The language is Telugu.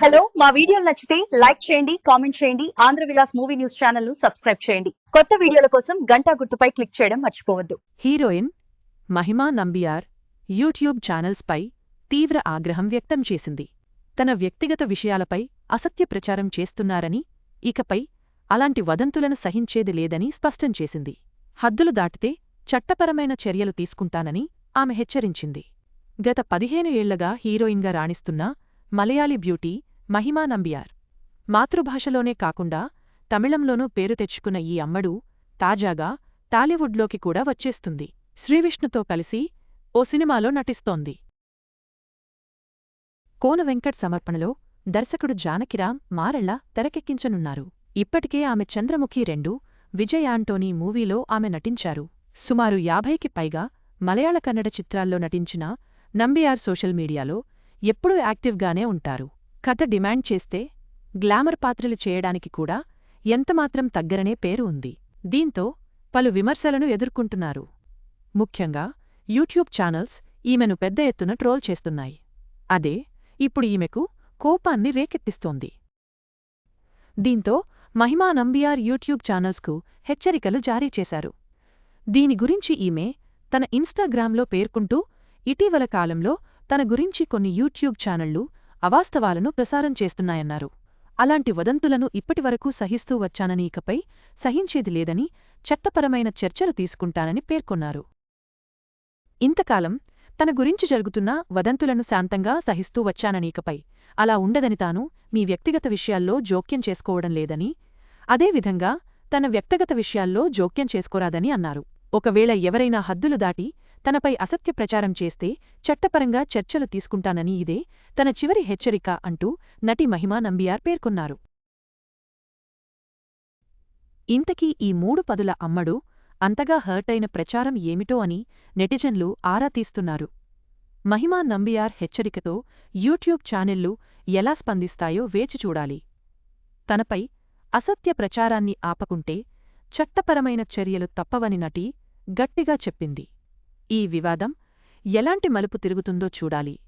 హలో మా వీడియోలు నచ్చితే లైక్ చేయండి కామెంట్ చేయండి ఆంధ్ర విలాస్ మూవీ న్యూస్ ఛానల్ను సబ్స్క్రైబ్ చేయండి. కొత్త వీడియోల కోసం గంటా గుర్తుపై క్లిక్ చేయడం మర్చిపోవద్దు. హీరోయిన్ మహిమా నంబియార్ యూట్యూబ్ ఛానల్స్పై తీవ్ర ఆగ్రహం వ్యక్తం చేసింది. తన వ్యక్తిగత విషయాలపై అసత్య ప్రచారం చేస్తున్నారని ఇకపై అలాంటి వదంతులను సహించేది లేదని స్పష్టం చేసింది. హద్దులు దాటితే చట్టపరమైన చర్యలు తీసుకుంటానని ఆమె హెచ్చరించింది. గత పదిహేను ఏళ్ళగా హీరోయిన్గా రాణిస్తున్న మలయాళీ బ్యూటీ మహిమా నంబియార్. మాతృభాషలోనే కాకుండా తమిళంలోనూ పేరు తెచ్చుకున్న ఈ అమ్మడు తాజాగా టాలీవుడ్లోకి కూడా వచ్చేస్తుంది. శ్రీవిష్ణుతో కలిసి ఓ సినిమాలో నటిస్తోంది. కోన వెంకట్ సమర్పణలో దర్శకుడు జానకిరామ్ మారళ్ళ తెరకెక్కించనున్నారు. ఇప్పటికే ఆమె చంద్రముఖి రెండు విజయ్ ఆంటోనీ మూవీలో ఆమె నటించారు. సుమారు యాభైకి పైగా మలయాళ కన్నడ చిత్రాల్లో నటించిన నంబియార్ సోషల్ మీడియాలో ఎప్పుడూ యాక్టివ్గానే ఉంటారు. కథ డిమాండ్ చేస్తే గ్లామర్ పాత్రలు చేయడానికి కూడా ఎంతమాత్రం తగ్గరనే పేరు ఉంది. దీంతో పలు విమర్శలను ఎదుర్కొంటున్నారు. ముఖ్యంగా యూట్యూబ్ ఛానల్స్ ఈమెను పెద్ద ఎత్తున ట్రోల్ చేస్తున్నాయి. అదే ఇప్పుడు ఈమెకు కోపాన్ని రేకెత్తిస్తోంది. దీంతో మహిమా నంబియార్ యూట్యూబ్ ఛానల్స్కు హెచ్చరికలు జారీ చేశారు. దీని గురించి ఈమె తన ఇన్స్టాగ్రామ్లో పేర్కొంటూ ఇటీవల కాలంలో తన గురించి కొన్ని యూట్యూబ్ ఛానళ్ళు అవాస్తవాలను ప్రసారం చేస్తున్నాయన్నారు. అలాంటి వదంతులను ఇప్పటివరకు సహిస్తూ వచ్చానని ఇకపై సహించేది లేదని చట్టపరమైన చర్చలు తీసుకుంటానని పేర్కొన్నారు. ఇంతకాలం తన గురించి జరుగుతున్న వదంతులను శాంతంగా సహిస్తూ వచ్చానని ఇకపై అలా ఉండదని తాను మీ వ్యక్తిగత విషయాల్లో జోక్యం చేసుకోవడం లేదని అదేవిధంగా తన వ్యక్తిగత విషయాల్లో జోక్యం చేసుకోరాదని అన్నారు. ఒకవేళ ఎవరైనా హద్దులు దాటి తనపై అసత్య ప్రచారం చేస్తే చట్టపరంగా చర్చలు తీసుకుంటానని ఇదే తన చివరి హెచ్చరిక అంటూ నటి మహిమా నంబియార్ పేర్కొన్నారు. ఇంతకీ ఈ మూడు పదుల అమ్మడు అంతగా హర్టైన ప్రచారం ఏమిటో అని నెటిజన్లు ఆరా తీస్తున్నారు. మహిమా నంబియార్ హెచ్చరికతో యూట్యూబ్ ఛానెళ్ళు ఎలా స్పందిస్తాయో వేచి చూడాలి. తనపై అసత్య ప్రచారాన్ని ఆపకుంటే చట్టపరమైన చర్యలు తప్పవని నటి గట్టిగా చెప్పింది. ఈ వివాదం ఎలాంటి మలుపు తిరుగుతుందో చూడాలి.